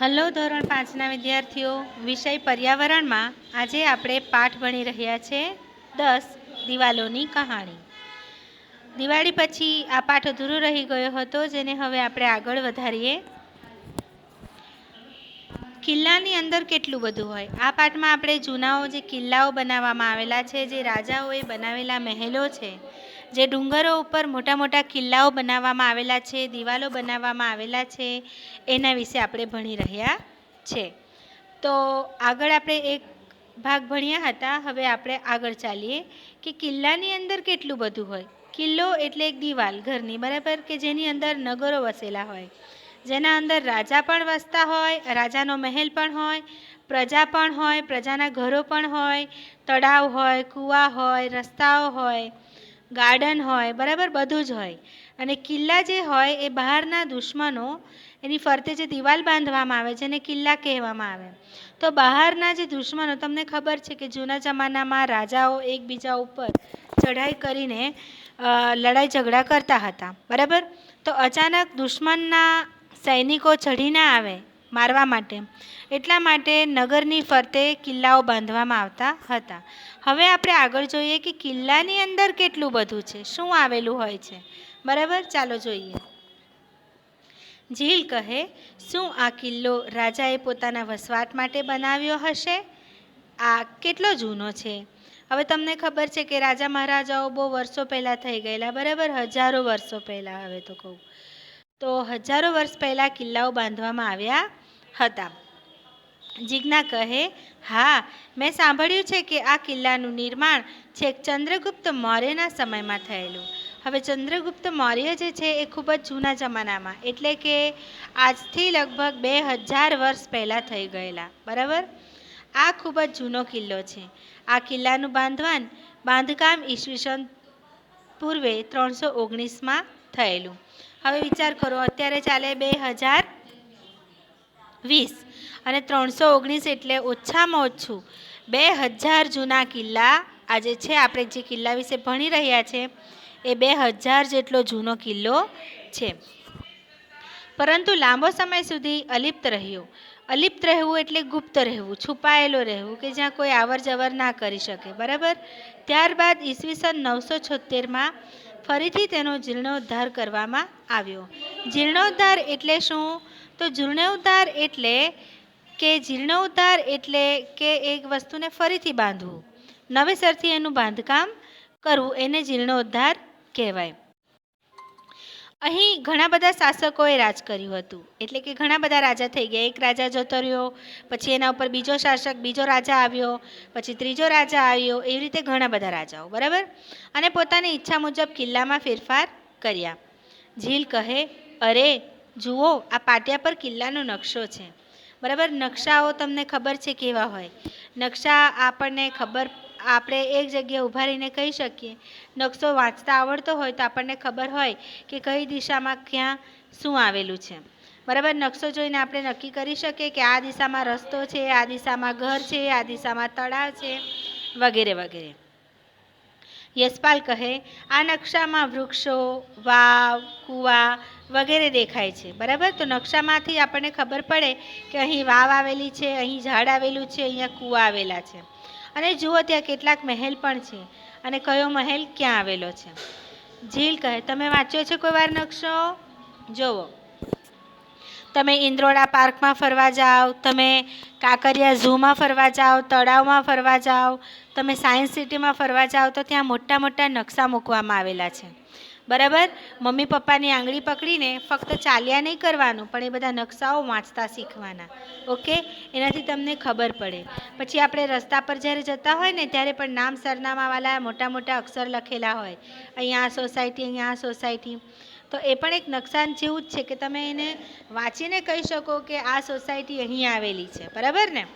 Hello ધોરણ પાંચના વિદ્યાર્થીઓ, વિષય પર્યાવરણમાં આજે આપણે પાઠ ભણી રહ્યા છે દસ દિવાલોની કહાણી. દિવાળી પછી આ પાઠ અધૂરો રહી ગયો હતો, જેને હવે આપણે આગળ વધારીએ. કિલ્લાની અંદર કેટલું બધું હોય? આ પાઠમાં આપણે જૂનાઓ જે કિલ્લાઓ બનાવવામાં આવેલા છે, જે રાજાઓએ બનાવેલા મહેલો છે જે ડુંગરો ઉપર મોટા મોટા કિલ્લાઓ બનાવવામાં આવેલા છે, દિવાલો બનાવવામાં આવેલા છે, એના વિશે આપણે ભણી રહ્યા છે. તો આગળ આપણે એક ભાગ ભણ્યા હતા, હવે આપણે આગળ ચાલીએ કે કિલ્લાની અંદર કેટલું બધું હોય. કિલ્લો એટલે એક દિવાલ ઘરની, બરાબર? કે જેની અંદર નગરો વસેલા હોય. જેના અંદર રાજા પણ વસતા હોય, રાજાનો મહેલ પણ હોય, પ્રજા પણ હોય, પ્રજાના ઘરો પણ હોય, તળાવ હોય, કૂવા હોય, રસ્તાઓ હોય ગાર્ડન હોય, બરાબર બધું જ હોય. અને કિલ્લા જે હોય એ બહારના દુશ્મનો, એની ફરતે જે દિવાલ બાંધવામાં આવે છે એને કિલ્લા કહેવામાં આવે. તો બહારના જે દુશ્મનો, તમને ખબર છે કે જૂના જમાનામાં રાજાઓ એકબીજા ઉપર ચઢાઈ કરીને લડાઈ ઝઘડા કરતા હતા, બરાબર? તો અચાનક દુશ્મનના સૈનિકો ચઢીને આવે મારવા માટે. એટલા માટે નગરની ફરતે કિલ્લાઓ બાંધવામાં આવતા હતા. હવે આપણે આગળ જોઈએ કે કિલ્લાની અંદર કેટલું બધું છે. શું આવેલું હોય છે. બરાબર? ચાલો જોઈએ. ઝીલ કહે, શું આ કિલ્લો રાજાએ પોતાના વસવાટ માટે બનાવ્યો હશે? આ કેટલો જૂનો છે? હવે તમને ખબર છે કે રાજા મહારાજાઓ બહુ વર્ષો પહેલાં થઈ ગયેલા, બરાબર? હજારો વર્ષો પહેલાં, હવે તો કહું. તો હજારો વર્ષ પહેલાં કિલ્લાઓ બાંધવામાં આવ્યા હતા. જીજ્ઞા કહે, હા, મેં સાંભળ્યું છે કે આ કિલ્લાનું નિર્માણ છેક ચંદ્રગુપ્ત મૌર્યના સમયમાં થયેલું. હવે ચંદ્રગુપ્ત મૌર્ય જે છે એ ખૂબ જ જૂના જમાનામાં, એટલે કે આજથી લગભગ બે હજાર વર્ષ પહેલાં થઈ ગયેલા. બરાબર? આ ખૂબ જ જૂનો કિલ્લો છે. આ કિલ્લાનું બાંધવાન બાંધકામ ઈસવીસન પૂર્વે ત્રણસો ઓગણીસમાં થયેલું. હવે વિચાર કરો, અત્યારે ચાલે બે હજાર વીસ. અને ત્રણસો ઓગણીસ એટલે ઓછામાં ઓછું બે હજાર જૂના કિલ્લા આજે છે. આપણે જે કિલ્લા વિશે ભણી રહ્યા છે, એ બે હજાર જેટલો જૂનો કિલ્લો છે. પરંતુ લાંબો સમય સુધી અલિપ્ત રહ્યો. અલિપ્ત રહેવું એટલે ગુપ્ત રહેવું, છુપાયેલો રહેવું, કે જ્યાં કોઈ આવર જવર ના કરી શકે. બરાબર? ત્યારબાદ ઈસવીસન નવસો છોતેરમાં ફરીથી તેનો જીર્ણોદ્ધાર કરવામાં આવ્યો. જીર્ણોદ્ધાર એટલે શું? તો જીર્ણોદ્ધાર એટલે કે જીર્ણોદ્ધાર એટલે કે એક વસ્તુને ફરીથી બાંધવું. નવેસરથી એનું બાંધકામ કરવું એને જીર્ણોદ્ધાર કહેવાય. અહીં ઘણા બધા શાસકોએ રાજ કર્યું હતું. એટલે કે ઘણા બધા રાજા થઈ ગયા. એક રાજા જતો રહ્યો પછી એના ઉપર બીજો શાસક, બીજો રાજા આવ્યો, પછી ત્રીજો રાજા આવ્યો, એવી રીતે ઘણા બધા રાજાઓ, બરાબર? અને પોતાની ઈચ્છા મુજબ કિલ્લામાં ફેરફાર કર્યા. ઝીલ કહે, અરે જુઓ, આ પાટિયા પર કિલ્લાનો નકશો છે. બરાબર? નકશાઓ તમને ખબર છે કેવા હોય. નકશા આપણને ખબર, આપણે એક જગ્યાએ ઊભા રહીને કહી શકીએ. નકશો વાંચતા આવડતો હોય તો આપણને ખબર હોય કે કઈ દિશામાં ક્યાં શું આવેલું છે. બરાબર? નકશો જોઈને આપણે નક્કી કરી શકીએ કે આ દિશામાં રસ્તો છે, આ દિશામાં ઘર છે, આ દિશામાં તળાવ છે વગેરે વગેરે. યશપાલ કહે, આ નકશામાં વૃક્ષો, વાવ, કૂવા વગેરે દેખાય છે. બરાબર? તો નકશામાંથી આપણને ખબર પડે કે અહીં વાવ આવેલી છે, અહીં ઝાડ આવેલું છે, અહીંયા કૂવા આવેલા છે. અને જુઓ ત્યાં કેટલાક મહેલ પણ છે. અને કયો મહેલ ક્યાં આવેલો છે? ઝીલ કહે, તમે વાંચ્યો છે કોઈ વાર નકશો? જુઓ. તમે ઇન્દ્રોડા પાર્કમાં ફરવા જાઓ, તમે કાંકરિયા ઝૂમાં ફરવા જાઓ, તળાવમાં ફરવા જાઓ, તમે સાયન્સ સિટીમાં ફરવા જાઓ, તો ત્યાં મોટા મોટા નકશા મૂકવામાં આવેલા છે. બરાબર? મમ્મી પપ્પાની આંગળી પકડીને ફક્ત ચાલ્યા નહીં કરવાનું, પણ એ બધા નકશાઓ વાંચતા શીખવાના. ઓકે? એનાથી તમને ખબર પડે. પછી આપણે રસ્તા પર જ્યારે જતા હોય ને, ત્યારે પણ નામ સરનામાવાળા મોટા મોટા અક્ષર લખેલા હોય. અહીંયા આ સોસાયટી, અહીંયા આ સોસાયટી. તો એ પણ એક નકશાન જેવું જ છે કે તમે એને વાંચીને કહી શકો કે આ સોસાયટી અહીં આવેલી છે. બરાબર ને?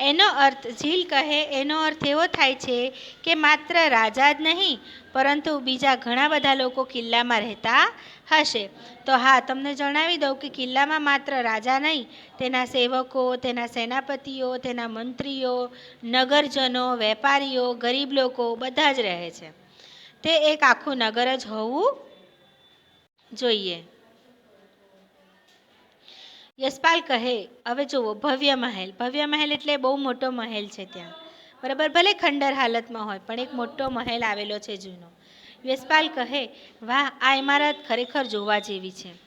એનો અર્થ ઝીલ કહે, એનો અર્થ એવો થાય છે કે માત્ર રાજા જ નહીં, પરંતુ બીજા ઘણા બધા લોકો કિલ્લામાં રહેતા હશે. તો હા, તમને જણાવી દઉં કે કિલ્લામાં માત્ર રાજા નહીં, તેના સેવકો, તેના સેનાપતિઓ, તેના મંત્રીઓ, નગરજનો, વેપારીઓ, ગરીબ લોકો બધા જ રહે છે. તે એક આખું નગર જ હોવું જોઈએ. યશપાલ કહે, હવે જુઓ, ભવ્ય મહેલ. ભવ્ય મહેલ એટલે બહુ મોટો મહેલ છે ત્યાં. બરાબર, ભલે ખંડર હાલતમાં હોય, પણ એક મોટો મહેલ આવેલો છે જૂનો. યશપાલ કહે, વાહ, આ ઇમારત ખરેખર જોવા જેવી છે.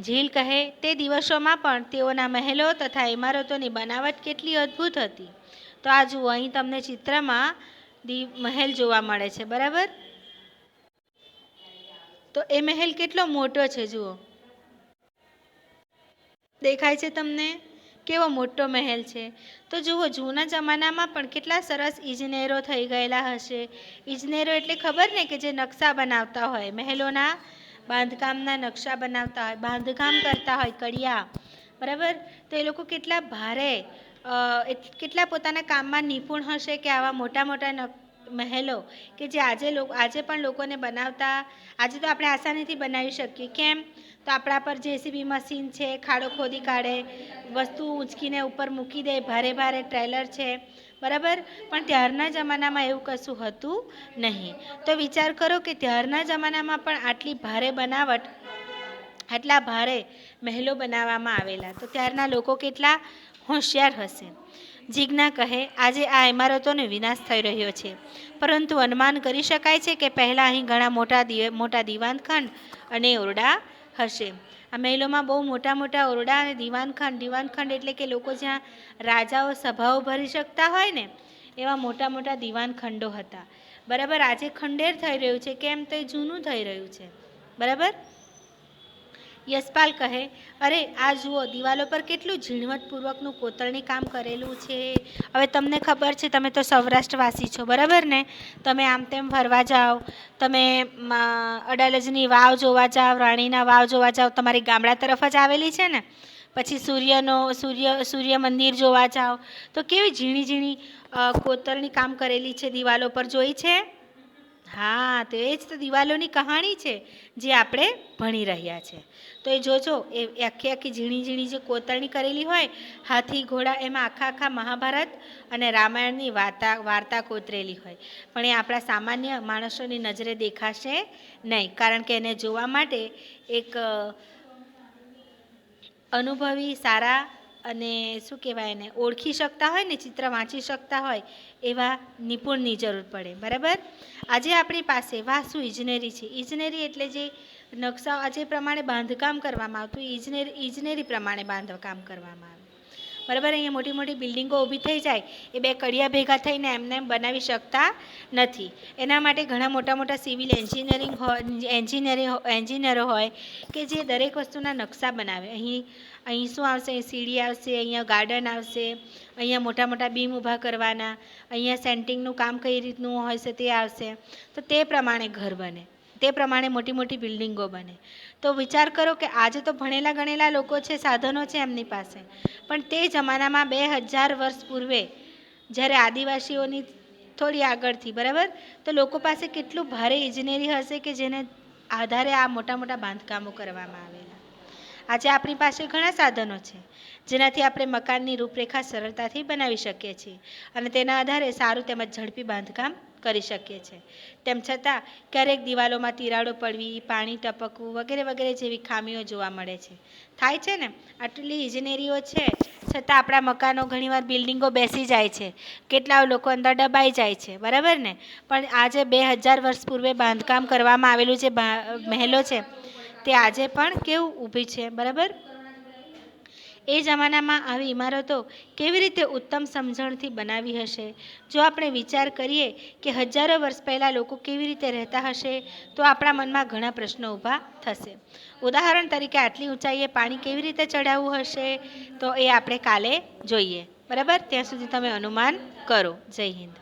ઝીલ કહે, તે દિવસોમાં પણ તેઓના મહેલો તથા ઇમારતોની બનાવટ કેટલી અદ્ભુત હતી. તો આ જુઓ, અહીં તમને ચિત્રમાં દી, મહેલ જોવા મળે છે, બરાબર? તો એ મહેલ કેટલો મોટો છે, જુઓ. દેખાય છે તમને? કેવો મોટો મહેલ છે. તો જુઓ, જૂના જમાનામાં પણ કેટલા સરસ ઇજનેરો થઈ ગયેલા હશે. ઇજનેરો એટલે ખબર ને કે જે નકશા બનાવતા હોય. મહેલોના બાંધકામના નકશા બનાવતા હોય, બાંધકામ કરતા હોય, કડિયા. બરાબર? તો એ લોકો કેટલા ભારે કેટલા પોતાના કામમાં નિપુણ હશે કે આવા મોટા મોટા મહેલો કે જે આજે લોકો આજે પણ લોકોને બનાવતા આજે તો આપણે આસાનીથી બનાવી શકીએ. કેમ? તો આપણા પર જેસીબી મશીન છે, ખાડો ખોદી કાઢે, વસ્તુ ઉંચકીને ઉપર મૂકી દે, ભારે ભારે ટ્રેલર છે. બરાબર? પણ ત્યારના જમાનામાં એવું કશું હતું નહીં. તો વિચાર કરો કે ત્યારના જમાનામાં પણ આટલી ભારે બનાવટ, આટલા ભારે મહેલો બનાવવામાં આવેલા. તો ત્યારના લોકો કેટલા હોશિયાર હશે? જીજ્ઞા કહે, આજે આ ઇમારતોનો વિનાશ થઈ રહ્યો છે. પરંતુ અનુમાન કરી શકાય છે કે પહેલાં અહીં ઘણા મોટા દિવ, મોટા દીવાનખંડ અને ઓરડા હશે. આ મહેલોમાં બહુ મોટા મોટા ઓરડા અને દીવાનખંડ. દીવાનખંડ એટલે કે લોકો જ્યાં રાજાઓ સભાઓ ભરી શકતા હોય ને, એવા મોટા મોટા દીવાનખંડો હતા. બરાબર, આજે ખંડેર થઈ રહ્યું છે. કેમ? તો એ જૂનું થઈ રહ્યું છે. બરાબર? યશપાલ કહે, અરે, આ જુઓ, દિવાલો પર કેટલું ઝીણવટપૂર્વકનું કોતરણી કામ કરેલું છે. હવે તમને ખબર છે, તમે તો સૌરાષ્ટ્રવાસી છો, બરાબર ને? તમે આમ તેમ ફરવા જાઓ, તમે અડાલજની વાવ જોવા જાઓ, રાણીના વાવ જોવા જાઓ, તમારી ગામડા તરફ જ આવેલી છે ને? પછી સૂર્યનો, સૂર્ય સૂર્ય મંદિર જોવા જાઓ. તો કેવી ઝીણી ઝીણી કોતરણી કામ કરેલી છે દિવાલો પર, જોઈ છે? હા, તો એ જ તો દિવાલોની કહાણી છે, જે આપણે ભણી રહ્યા છે. તો એ જોજો, એ આખી આખી ઝીણી ઝીણી જે કોતરણી કરેલી હોય, હાથી, ઘોડા, એમાં આખા આખા મહાભારત અને રામાયણની વાર્તા વાર્તા કોતરેલી હોય. પણ એ આપણા સામાન્ય માણસોની નજરે દેખાશે નહીં, કારણ કે એને જોવા માટે એક અનુભવી, સારા અને શું કહેવાય એને, ઓળખી શકતા હોય ને, ચિત્ર વાંચી શકતા હોય, એવા નિપુણની જરૂર પડે. બરાબર? આજે આપણી પાસે શું ઇજનેરી છે. ઇજનેરી એટલે જે નકશા આજે પ્રમાણે બાંધકામ કરવામાં આવતું ઇજનેરી ઇજનેરી પ્રમાણે બાંધકામ કરવામાં આવે. બરાબર? અહીંયા મોટી મોટી બિલ્ડિંગો ઊભી થઈ જાય, એ બે કડિયા ભેગા થઈને એમને એમ બનાવી શકતા નથી. એના માટે ઘણા મોટા મોટા સિવિલ એન્જિનિયરિંગ હોય એન્જિનિયરિંગ એન્જિનિયરો હોય કે જે દરેક વસ્તુના નકશા બનાવે. અહીં અહીં શું આવશે? અહીં સીડી આવશે, અહીંયા ગાર્ડન આવશે, અહીંયા મોટા મોટા બીમ ઊભા કરવાના, અહીંયા સેન્ટિંગનું કામ કઈ રીતનું હોય છે તે આવશે. તો તે પ્રમાણે ઘર બને. તે પ્રમાણે મોટી મોટી બિલ્ડિંગો બને. તો વિચાર કરો કે આજે તો ભણેલા ગણેલા લોકો છે, સાધનો છે એમની પાસે. પણ તે જમાનામાં બે હજાર વર્ષ પૂર્વે જ્યારે આદિવાસીઓની થોડી આગળથી, બરાબર? તો લોકો પાસે કેટલું ભારે ઇજનેરી હશે કે જેને આધારે આ મોટા મોટા બાંધકામો કરવામાં આવેલા? આજે આપણી પાસે ઘણા સાધનો છે, જેનાથી આપણે મકાનની રૂપરેખા સરળતાથી બનાવી શકીએ છીએ. અને તેના આધારે સારું તેમજ ઝડપી બાંધકામ કરી શકીએ છીએ તેમ છતાં, ક્યારેક દિવાલોમાં તિરાડો પડવી, પાણી ટપકવું વગેરે વગેરે જેવી ખામીઓ જોવા મળે છે. થાય છે ને? આટલી ઇજનેરીઓ છે, છતાં આપણા મકાનો ઘણીવાર બિલ્ડિંગો બેસી જાય છે. કેટલા લોકો અંદર દબાઈ જાય છે. બરાબર ને? પણ આજે બે હજાર વર્ષ પૂર્વે બાંધકામ કરવામાં આવેલું જે મહેલો છે, તે આજે પણ કેવું ઊભી છે? બરાબર? એ જમાનામાં આવી ઇમારતો કેવી રીતે ઉત્તમ સમજણથી બનાવી હશે? જો આપણે વિચાર કરીએ કે હજારો વર્ષ પહેલાં લોકો કેવી રીતે રહેતા હશે, તો આપણા મનમાં ઘણા પ્રશ્નો ઊભા થશે. ઉદાહરણ તરીકે આટલી ઊંચાઈએ પાણી કેવી રીતે ચડાવવું હશે, તો એ આપણે કાલે જોઈએ. બરાબર? ત્યાં સુધી તમે અનુમાન કરો. જય હિન્દ.